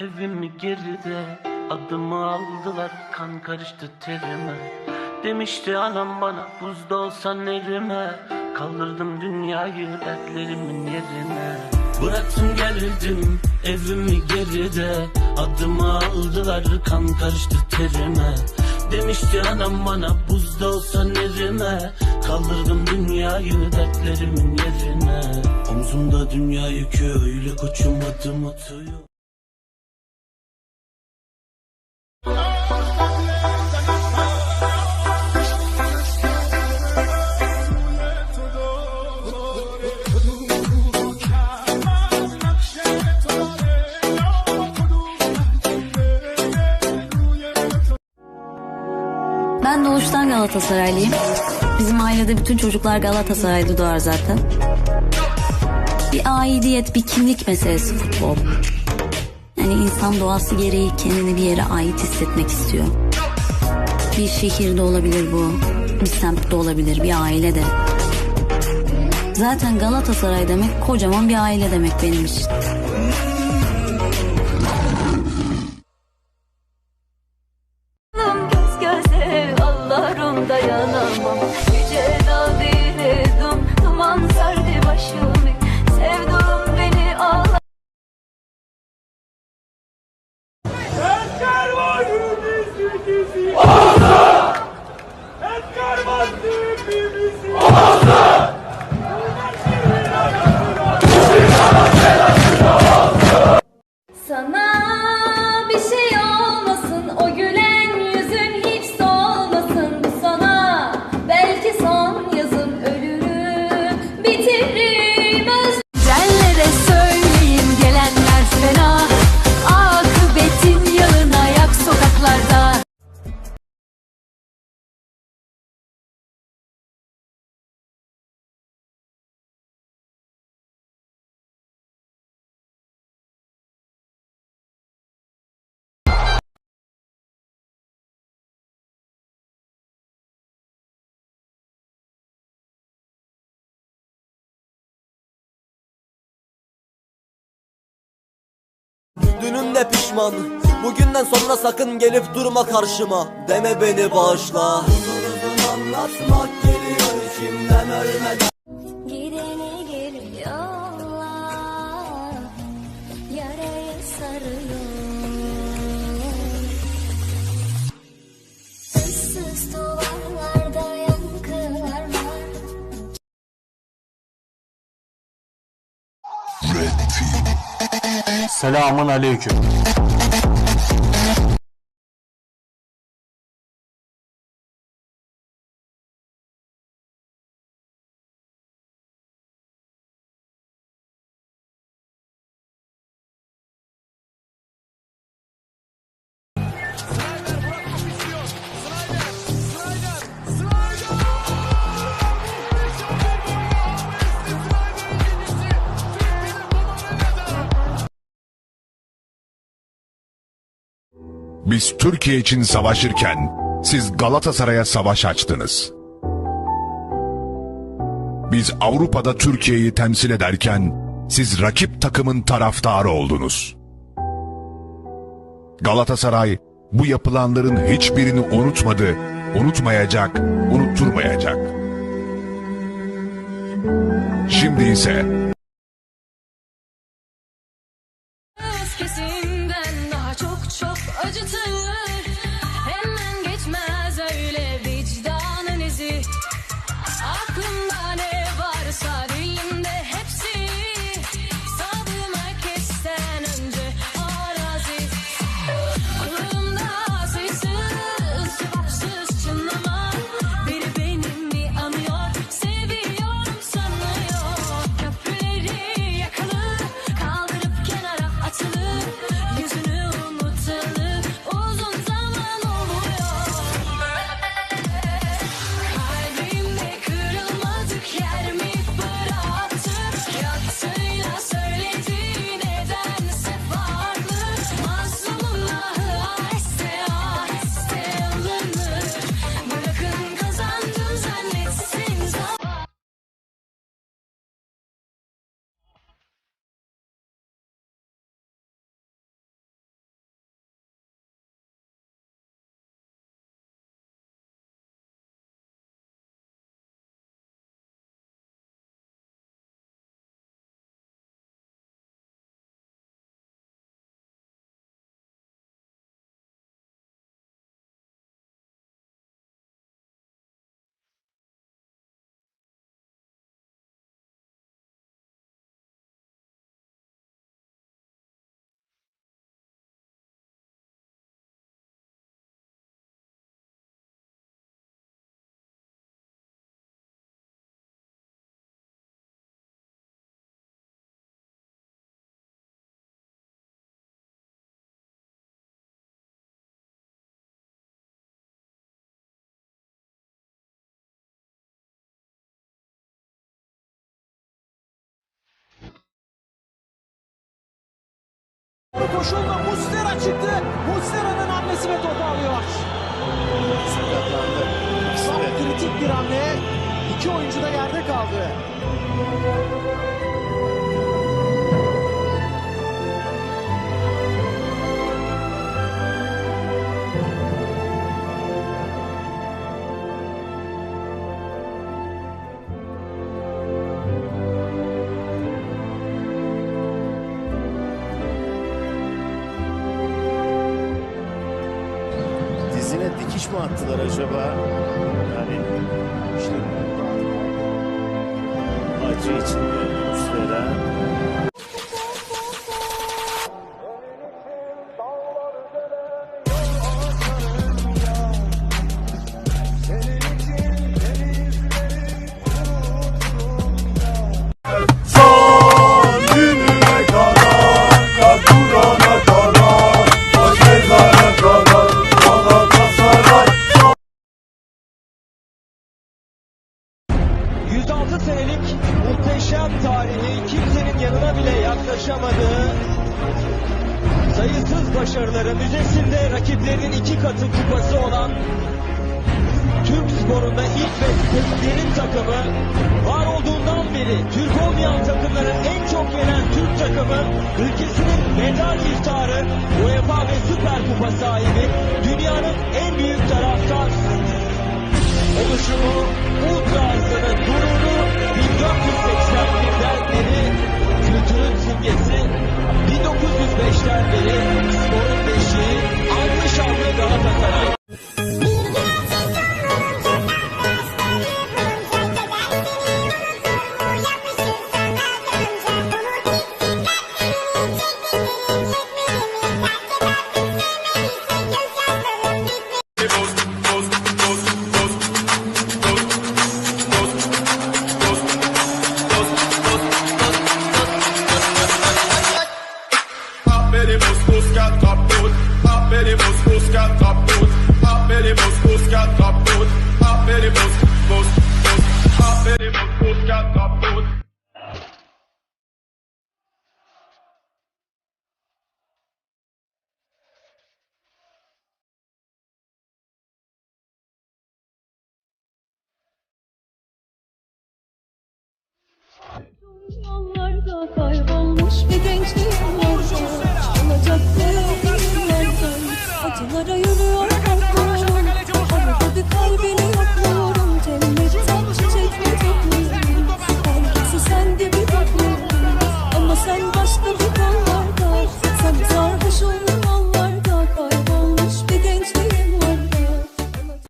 evimi geride Adımı aldılar kan karıştı terime. Demişti anam bana buzda olsan erime Kaldırdım dünyayı dertlerimin yerine. Bıraktım geldim evimi geride Adımı aldılar kan karıştı terime. Demişti anam bana buzda olsan erime Kaldırdım dünyayı dertlerimin yerine. Omzumda dünya yükü öyle koçum adım atıyor doğuştan Galatasaraylıyım. Bizim ailede bütün çocuklar Galatasaraylı doğar zaten. Bir aidiyet, bir kimlik meselesi futbol. Yani insan doğası gereği kendini bir yere ait hissetmek istiyor. Bir şehirde olabilir bu, bir semtte olabilir, bir aile de. Zaten Galatasaray demek kocaman bir aile demek benim için. Dününde pişman. Bugünden sonra sakın gelip durma karşıma. Deme beni bağışla. Uzun anlatmak geliyor içimden ölmeden Gideni geliyorlar Yarayı sarıyor duvarlarda yankılar var Selamun aleyküm. Biz Türkiye için savaşırken siz Galatasaray'a savaş açtınız. Biz Avrupa'da Türkiye'yi temsil ederken siz rakip takımın taraftarı oldunuz. Galatasaray bu yapılanların hiçbirini unutmadı, unutmayacak, unutturmayacak. Şimdi ise Would you tell koşulda Muslera çıktı. Muslera'nın hamlesi ve topu alıyor. Sakatlandı. De. kritik bir hamle. İki oyuncu da yerde kaldı. Dikiş mi attılar acaba? Yani işte acı içinde Muslera. ...106 senelik muhteşem tarihi kimsenin yanına bile yaklaşamadığı... ...sayısız başarıları müzesinde rakiplerinin iki katı kupası olan... Türk sporunda ilk ve Türklerin takımı var olduğundan beri Türk olmayan takımları en çok yenen Türk takımı ülkesinin medal iftarı UEFA ve Süper Kupa sahibi dünyanın en büyük taraftar oluşumu Ultra Arslan'ın gururu 1481'den Aperimus buscat caput Aperimus buscat caput Aperimus buscat caput Aperimus bus bus Aperimus buscat caput Yollarda kaybolmuş bir gençliğim do you